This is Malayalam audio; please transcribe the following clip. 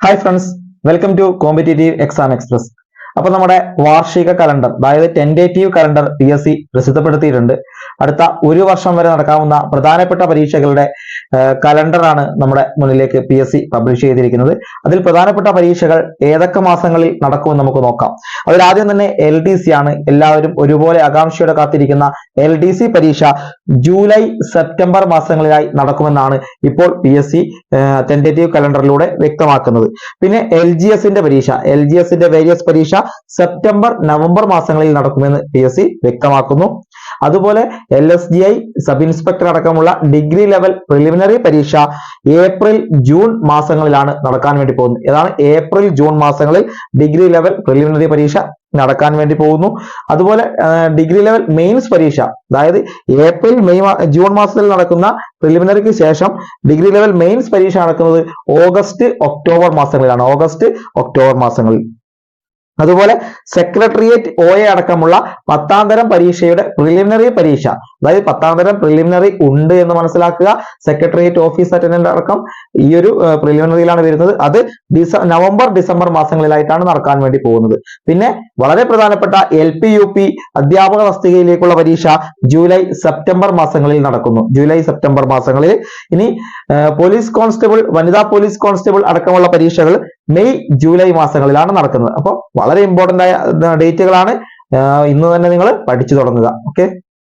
Hi friends welcome to competitive exam express അപ്പൊ നമ്മുടെ വാർഷിക കലണ്ടർ അതായത് tentative calendar P S C പ്രസിദ്ധപ്പെടുത്തിയിട്ടുണ്ട്. അടുത്ത ഒരു വർഷം വരെ നടക്കാവുന്ന പ്രധാനപ്പെട്ട പരീക്ഷകളുടെ കലണ്ടറാണ് നമ്മുടെ മുന്നിലേക്ക് പി എസ് സി പബ്ലിഷ് ചെയ്തിരിക്കുന്നത്. അതിൽ പ്രധാനപ്പെട്ട പരീക്ഷകൾ ഏതൊക്കെ മാസങ്ങളിൽ നടക്കുമെന്ന് നമുക്ക് നോക്കാം. അതിൽ ആദ്യം തന്നെ എൽ ഡി സി ആണ്. എല്ലാവരും ഒരുപോലെ ആകാംക്ഷയോടെ കാത്തിരിക്കുന്ന എൽ ഡി സി പരീക്ഷ ജൂലൈ സെപ്റ്റംബർ മാസങ്ങളിലായി നടക്കുമെന്നാണ് ഇപ്പോൾ പി എസ് സി ടെന്റേറ്റീവ് കലണ്ടറിലൂടെ വ്യക്തമാക്കുന്നത്. പിന്നെ എൽ ജി എസിന്റെ പരീക്ഷ. എൽ ജി എസിന്റെ വേരിയസ് പരീക്ഷ സെപ്റ്റംബർ നവംബർ മാസങ്ങളിൽ നടക്കുമെന്ന് പി എസ് സി വ്യക്തമാക്കുന്നു. അതുപോലെ L S G I sub inspector അടക്കമുള്ള ഡിഗ്രി ലെവൽ പ്രിലിമിനറി പരീക്ഷ ഏപ്രിൽ ജൂൺ മാസങ്ങളിലാണ് നടക്കാൻ വേണ്ടി പോകുന്നത്. ഏതാണ് ഏപ്രിൽ ജൂൺ മാസങ്ങളിൽ ഡിഗ്രി ലെവൽ പ്രിലിമിനറി പരീക്ഷ നടക്കാൻ വേണ്ടി പോകുന്നു. അതുപോലെ ഡിഗ്രി ലെവൽ മെയിൻസ് പരീക്ഷ അതായത് ഏപ്രിൽ മെയ് ജൂൺ മാസത്തിൽ നടക്കുന്ന പ്രിലിമിനറിക്ക് ശേഷം ഡിഗ്രി ലെവൽ മെയിൻസ് പരീക്ഷ നടക്കുന്നത് ഓഗസ്റ്റ് ഒക്ടോബർ മാസങ്ങളിലാണ്. ഓഗസ്റ്റ് ഒക്ടോബർ മാസങ്ങളിൽ. അതുപോലെ സെക്രട്ടേറിയറ്റ് ഒ എ അടക്കമുള്ള പത്താം തരം പരീക്ഷയുടെ പ്രിലിമിനറി പരീക്ഷ. അതായത് പത്താം തരം പ്രിലിമിനറി ഉണ്ട് എന്ന് മനസ്സിലാക്കുക. സെക്രട്ടേറിയറ്റ് ഓഫീസ് അറ്റൻഡന്റ് അടക്കം ഈ ഒരു പ്രിലിമിനറിയിലാണ് വരുന്നത്. അത് ഡിസ നവംബർ ഡിസംബർ മാസങ്ങളിലായിട്ടാണ് നടക്കാൻ വേണ്ടി പോകുന്നത്. പിന്നെ വളരെ പ്രധാനപ്പെട്ട എൽ പി യു പി അധ്യാപക തസ്തികയിലേക്കുള്ള പരീക്ഷ ജൂലൈ സെപ്റ്റംബർ മാസങ്ങളിൽ നടക്കുന്നു. ജൂലൈ സെപ്റ്റംബർ മാസങ്ങളിൽ. ഇനി പോലീസ് കോൺസ്റ്റബിൾ വനിതാ പോലീസ് കോൺസ്റ്റബിൾ അടക്കമുള്ള പരീക്ഷകൾ മെയ് ജൂലൈ മാസങ്ങളിലാണ് നടക്കുന്നത്. അപ്പോൾ വളരെ ഇമ്പോർട്ടന്റ് ആയ ഡേറ്റുകളാണ് ഇന്ന് തന്നെ നിങ്ങൾ പഠിച്ചു തുടങ്ങുക. ഓക്കെ